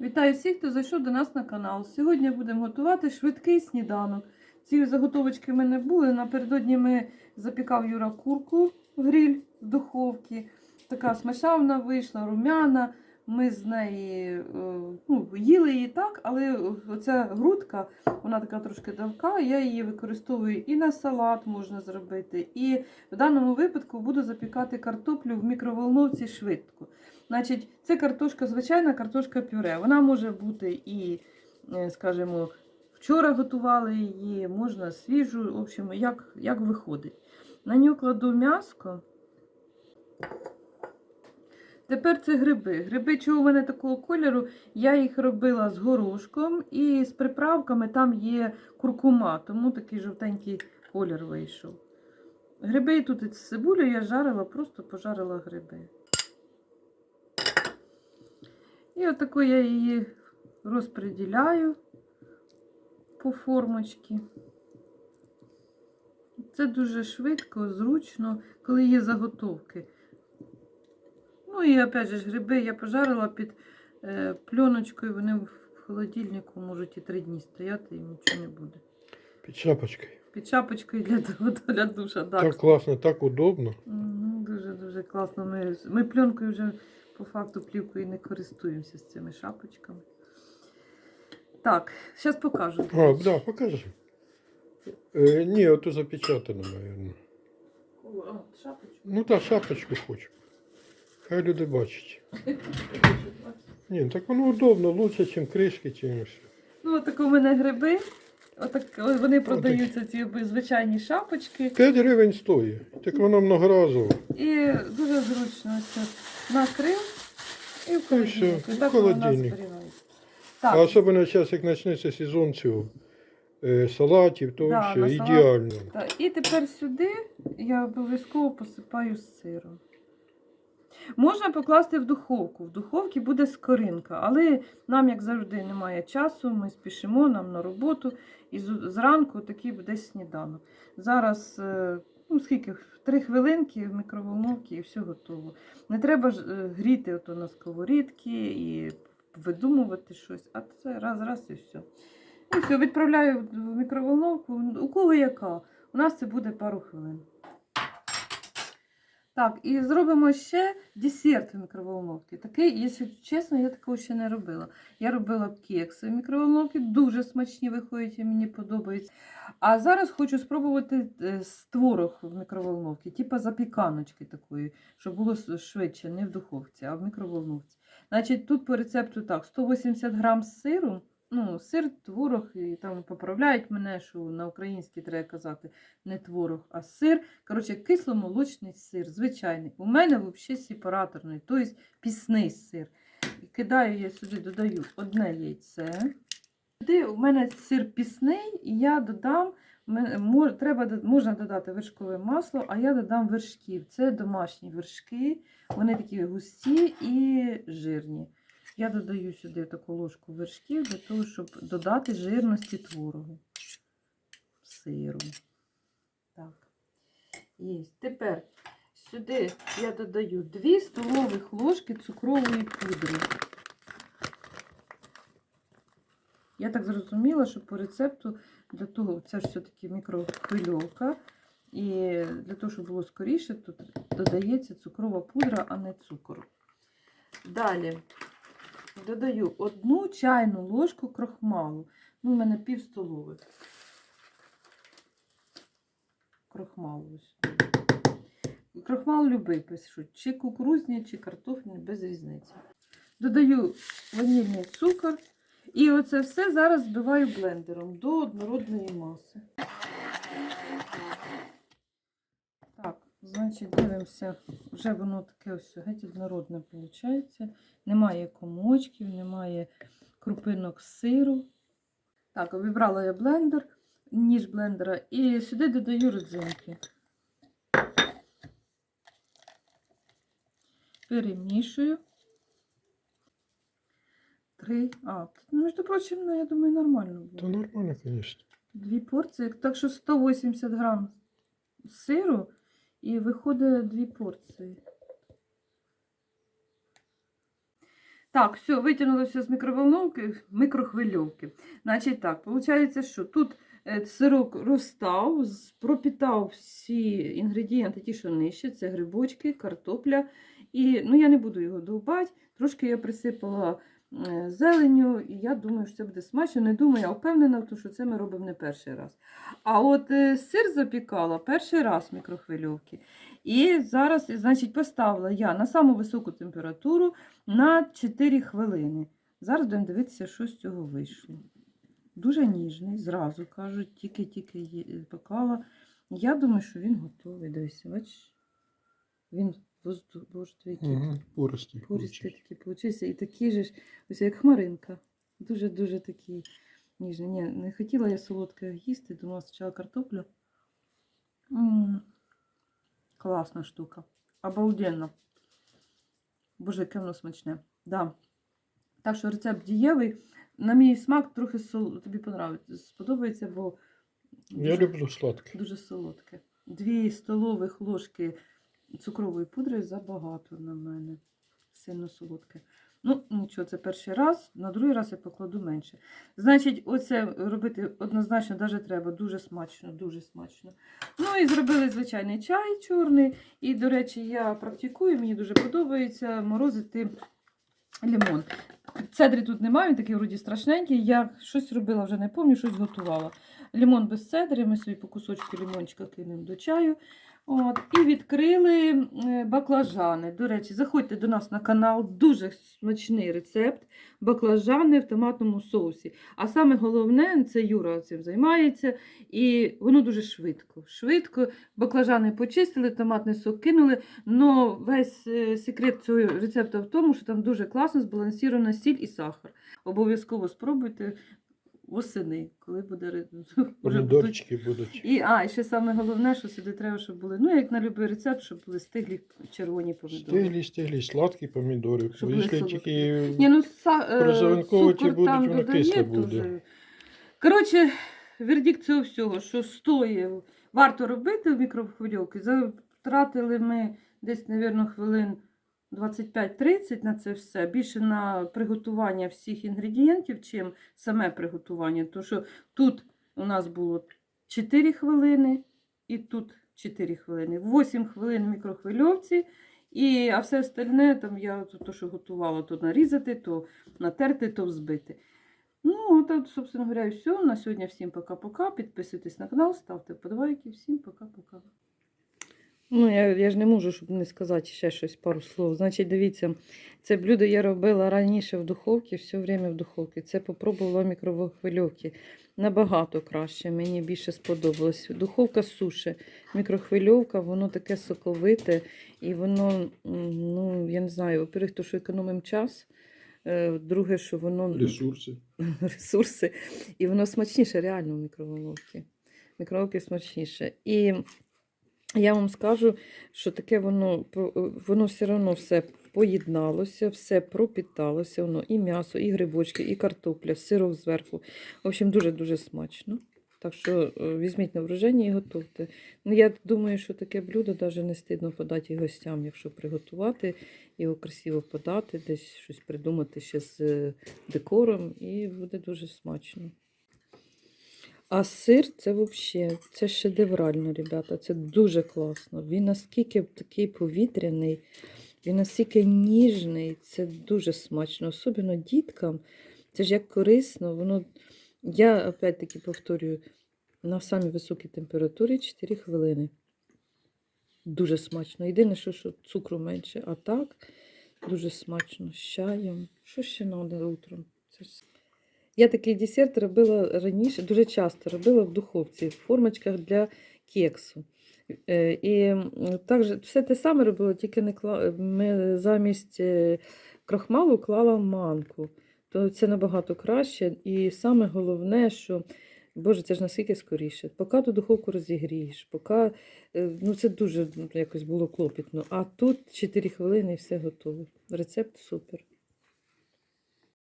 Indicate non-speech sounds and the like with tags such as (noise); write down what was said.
Вітаю всіх, хто зайшов до нас на канал. Сьогодні будемо готувати швидкий сніданок. Ці заготовочки в мене були. Напередодні ми запікав Юра курку в гриль в духовці. Така смачна вона вийшла, румяна. Ми з неї е, ну, їли її так, але оця грудка, вона така трошки давка. Я її використовую і на салат можна зробити. І в даному випадку буду запікати картоплю в мікроволновці швидко. Значить, це картошка, звичайна картошка пюре. Вона може бути і, е, скажімо, вчора готували її, можна свіжу, в общем, як, як виходить. На нього кладу м'яско. Тепер це гриби. Гриби, чого в мене такого кольору, я їх робила з горошком і з приправками там є куркума, тому такий жовтенький колір вийшов. Гриби тут із цибулею я жарила, просто пожарила гриби. І отако я її розподіляю по формочці. Це дуже швидко, зручно, коли є заготовки. Ну і опять же гриби я пожарила під е, пленочкою, вони в холодильнику можуть і три дні стояти, і нічого не буде. Під шапочкою. Під шапочкою для, (laughs) для душа. Так. Так класно, так удобно. Мгм, Дуже дуже класно. Ми, ми пленкою вже по факту плівкою не користуємося з цими шапочками. Так, зараз покажу. А, да, покажи. Е, ні, ото запечатано, мабуть. Шапочку. Ну так, шапочку хочу. Хай люди бачать. Ні, так воно удобно, лучше, ніж кришки, чимось. Ну, отак у мене гриби. Отак вони продаються, ці звичайні шапочки. 5 гривень стоїть. Так воно многоразово. І дуже зручно ось накрив і в і все, холодильник. В так воно у нас холодильник. зберігається. А особливо зараз, як почнеться сезон цього е, салатів, то Да, все салат. ідеально. так. І тепер сюди я обов'язково посипаю сиром. Можна покласти в духовку. В духовці буде скоринка, але нам, як завжди, немає часу, ми спішимо нам на роботу, і зранку такий буде сніданок. Зараз, е, ну скільки, три хвилинки в мікроволновці і все готово. Не треба ж е, гріти ото на сковорідки і видумувати щось, а це раз-раз і все. І все, відправляю в мікроволновку. У кого яка? У нас це буде пару хвилин. Так, і зробимо ще десерт в мікроволновці. Такий, якщо чесно, я такого ще не робила. Я робила кекси в мікроволновці, дуже смачні виходять, і мені подобається. А зараз хочу спробувати е, з творог в мікроволновці, типу запіканочки такої, щоб було швидше, не в духовці, а в мікроволновці. Значить, тут по рецепту так: 180 грам сиру. Ну, сир, творог, і там поправляють мене, що на українській треба казати не творог, а сир. Коротше, кисломолочний сир, звичайний. У мене взагалі сепараторний, тобто пісний сир. І кидаю я сюди, додаю одне яйце. Сюди у мене сир пісний, і я додам, треба, можна додати вершкове масло, а я додам вершків. Це домашні вершки, вони такі густі і жирні. Я додаю сюди таку ложку вершків для того, щоб додати жирності творогу, сиру. Так. Є. Тепер сюди я додаю 2 столових ложки цукрової пудри. Я так зрозуміла, що по рецепту для того, це ж все-таки мікрохвильовка. І для того, щоб було скоріше, тут додається цукрова пудра, а не цукор. Далі додаю одну чайну ложку крохмалу. Ну, у мене пів столових. Крохмалу ось. Крохмал любий пишуть. Чи кукурузні, чи картофельний, без різниці. Додаю ванільний цукор. І оце все зараз збиваю блендером до однородної маси. Значить, дивимося, вже воно таке ось геть однородне виходить. Немає комочків, немає крупинок сиру. Так, обібрала я блендер, ніж блендера, і сюди додаю родзинки. Перемішую. Три. А, ну, між прочим, ну, я думаю, нормально Та буде. нормально, звісно. Дві порції. Так що 180 грам сиру і виходить дві порції. Так, все, витягнулося з мікроволновки, мікрохвильовки. Значить так, виходить, що тут е, сирок розстав, пропітав всі інгредієнти, ті, що нижче, це грибочки, картопля. І ну, я не буду його довбати. Трошки я присипала зеленю, і я думаю, що це буде смачно. Не думаю, а впевнена, що це ми робимо не перший раз. А от е, сир запікала перший раз в мікрохвильовці. І зараз, значить, поставила я на саму високу температуру на 4 хвилини. Зараз будемо дивитися, що з цього вийшло. Дуже ніжний, зразу кажуть, тільки-тільки є- пекала. Я думаю, що він готовий. Дивися, бачиш? Він воздух, боже, твій який Угу. Пористий. Пористий такий получився. І такий же ж, ось як хмаринка. Дуже-дуже такий ніжний. Ні, не хотіла я солодке їсти, думала спочатку картоплю. м Класна штука. Обалденно. Боже, яке воно смачне. Да. Так що рецепт дієвий. На мій смак трохи сол... тобі понравиться. сподобається, бо Я люблю сладке. дуже солодке. Дві столових ложки цукрової пудри забагато на мене. Сильно солодке. Ну, нічого, це перший раз, на другий раз я покладу менше. Значить, оце робити однозначно навіть треба. Дуже смачно, дуже смачно. Ну і зробили звичайний чай чорний. І, до речі, я практикую, мені дуже подобається морозити лимон. Цедри тут немає, він такий вроді страшненький. Я щось робила, вже не пам'ятаю, щось готувала. Лимон без цедри, ми собі по кусочку лимончика кинемо до чаю. От, і відкрили баклажани. До речі, заходьте до нас на канал, дуже смачний рецепт баклажани в томатному соусі. А саме головне, це Юра цим займається, і воно дуже швидко. Швидко баклажани почистили, томатний сок кинули. Но весь е, секрет цього рецепту в тому, що там дуже класно збалансована сіль і сахар. Обов'язково спробуйте восени, коли буде Помідорчики (laughs) будуть. і, а, і ще саме головне, що сюди треба, щоб були, ну, як на будь-який рецепт, щоб були стиглі червоні помідори. Стиглі, стиглі, сладкі помідори. Щоб якщо тільки Ні, ну, са, е, будуть, там воно кисле буде. Коротше, вердикт цього всього, що стоїть, варто робити в мікрохвильовці. Затратили ми десь, мабуть, хвилин 25-30 на це все. Більше на приготування всіх інгредієнтів, чим саме приготування. Тому що тут у нас було 4 хвилини і тут 4 хвилини. 8 хвилин в мікрохвильовці. І, а все остальне, там я то, що готувала, то нарізати, то натерти, то взбити. Ну, от, собственно говоря, і все. На сьогодні всім пока-пока. Підписуйтесь на канал, ставте подобайки. Всім пока-пока. Ну, я, я ж не можу, щоб не сказати ще щось, пару слов. Значить, дивіться, це блюдо я робила раніше в духовці, все время в духовці. Це попробувала в мікрохвильовці. Набагато краще, мені більше сподобалось. Духовка суші, мікрохвильовка, воно таке соковите, і воно, ну, я не знаю, во-первых, то, що економимо час. е, Друге, що воно ресурси. (laughs) ресурси, і воно смачніше реально в мікроволновці. Мікроволновки смачніше. І я вам скажу, що таке воно, про- воно все одно все поєдналося, все пропіталося, воно і м'ясо, і грибочки, і картопля, сирок зверху. В общем, дуже-дуже смачно. Так що е, візьміть на враження і готуйте. Ну, я думаю, що таке блюдо навіть не стидно подати гостям, якщо приготувати, його красиво подати, десь щось придумати ще з е, декором, і буде дуже смачно. А сир це взагалі це шедеврально, ребята. Це дуже класно. Він наскільки такий повітряний, він настільки ніжний, це дуже смачно. Особливо діткам. Це ж як корисно, воно. Я опять-таки повторюю, на самій високій температурі 4 хвилини. Дуже смачно. Єдине, що, що цукру менше, а так дуже смачно з чаєм. Що ще треба утром? Це. Я такий десерт робила раніше, дуже часто робила в духовці, в формочках для кексу. Е, І також все те саме робила, тільки не кла... ми замість е, крохмалу клала манку. То це набагато краще. І саме головне, що Боже, це ж наскільки скоріше. Поки ту духовку розігрієш, поки е, ну це дуже ну, якось було клопітно. А тут 4 хвилини і все готово. Рецепт супер.